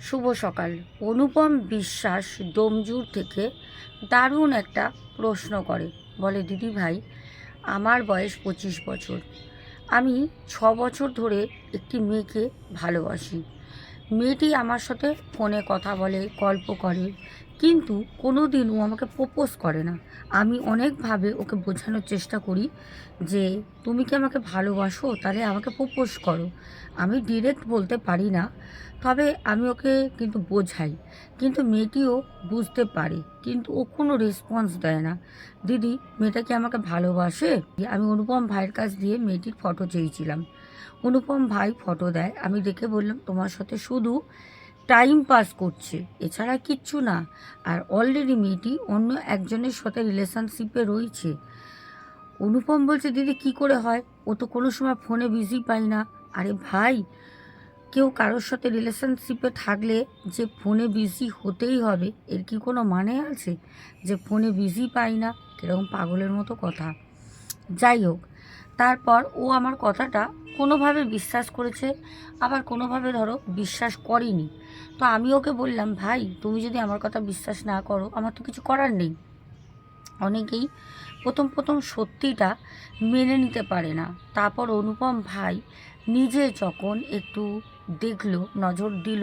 শুভ সকাল। অনুপম বিশ্বাস ডোমজুর থেকে দারুণ একটা প্রশ্ন করে। বলে, দিদি ভাই, আমার বয়স পঁচিশ বছর। আমি ছ বছর ধরে একটি মেয়েকে ভালোবাসি। মেয়েটি আমার সাথে ফোনে কথা বলে, গল্প করে। কিন্তু কোনো দিন ও আমাকে প্রপোজ করে না। আমি অনেকভাবে ওকে বোঝানোর চেষ্টা করি যে, তুমি কি আমাকে ভালোবাসো? তাহলে আমাকে প্রপোজ করো। আমি ডিরেক্ট বলতে পারি না, তবে আমি ওকে কিন্তু বোঝাই। কিন্তু মেয়েটিও বুঝতে পারে, কিন্তু ও কোনো রেসপন্স দেয় না। দিদি, মেয়েটা কি আমাকে ভালোবাসে? আমি অনুপম ভাইয়ের কাছ দিয়ে মেয়েটির ফটো চেয়েছিলাম। অনুপম ভাই ফটো দেয়। আমি দেখে বললাম, তোমার সাথে শুধু টাইম পাস করছে, এছাড়া কিচ্ছু না। আর অলরেডি মেয়েটি অন্য একজনের সাথে রিলেশনশিপে রয়েছে। অনুপম বলছে, দিদি, কি করে হয়? ও তো কোনো সময় ফোনে বিজি পাই না। আরে ভাই, কেউ কারোর সাথে রিলেশনশিপে থাকলে যে ফোনে বিজি হতেই হবে, এর কি কোনো মানে আছে? যে ফোনে বিজি পাই না এরকম পাগলের মতো কথা। যাই হোক তারপর ও আমার কথাটা কোনোভাবে বিশ্বাস করেছে, আবার কোনোভাবে ধরো বিশ্বাস করেনি। তো আমি ওকে বললাম, ভাই, তুমি যদি আমার কথা বিশ্বাস না করো, আমার তো কিছু করার নেই। অনেকেই প্রথম প্রথম সত্যিটা মেনে নিতে পারে না। তারপর অনুপম ভাই নিজে যখন একটু দেখল, নজর দিল,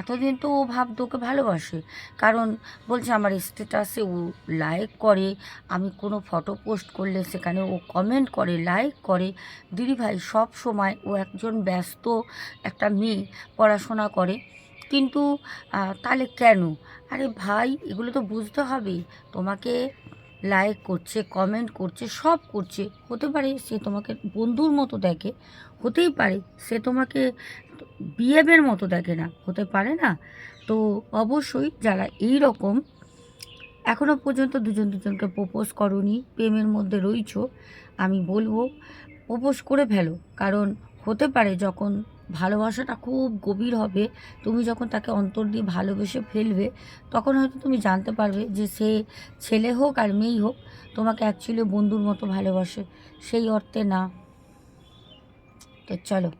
এতদিন তো ও ভাবতো ওকে ভালোবাসে। কারণ বলছে, আমার স্ট্যাটাসে ও লাইক করে, আমি কোনো ফটো পোস্ট করলে সেখানে ও কমেন্ট করে লাইক করে। দিদি ভাই সব সময় ও একজন ব্যস্ত একটা মেয়ে, পড়াশোনা করে। কিন্তু তাহলে কেন? আরে ভাই, এগুলো তো বুঝতে হবে। তোমাকে লাইক করছে কমেন্ট করছে, সব করছে। হতে পারে সে তোমাকে বন্ধুর মতো দেখে, হতেই পারে সে তোমাকে বিহেভের মতো দেখে না, হতে পারে না। তো অবশ্যই যারা এই রকম এখনও পর্যন্ত দুজন দুজনকে প্রপোজ করনি, প্রেমের মধ্যে রইছো, আমি বলব প্রপোজ করে ফেলো। কারণ হতে পারে যখন ভালোবাসাটা খুব গভীর হবে। তুমি যখন তাকে অন্তর দিয়ে ভালোবেসে ফেলবে, তখন হয়তো তুমি জানতে পারবে যে সে ছেলে হোক আর মেয়েই হোক, তোমাকে অ্যাকচুয়ালি বন্ধুর মতো ভালোবাসে। সেই অর্থে না। তো চলো।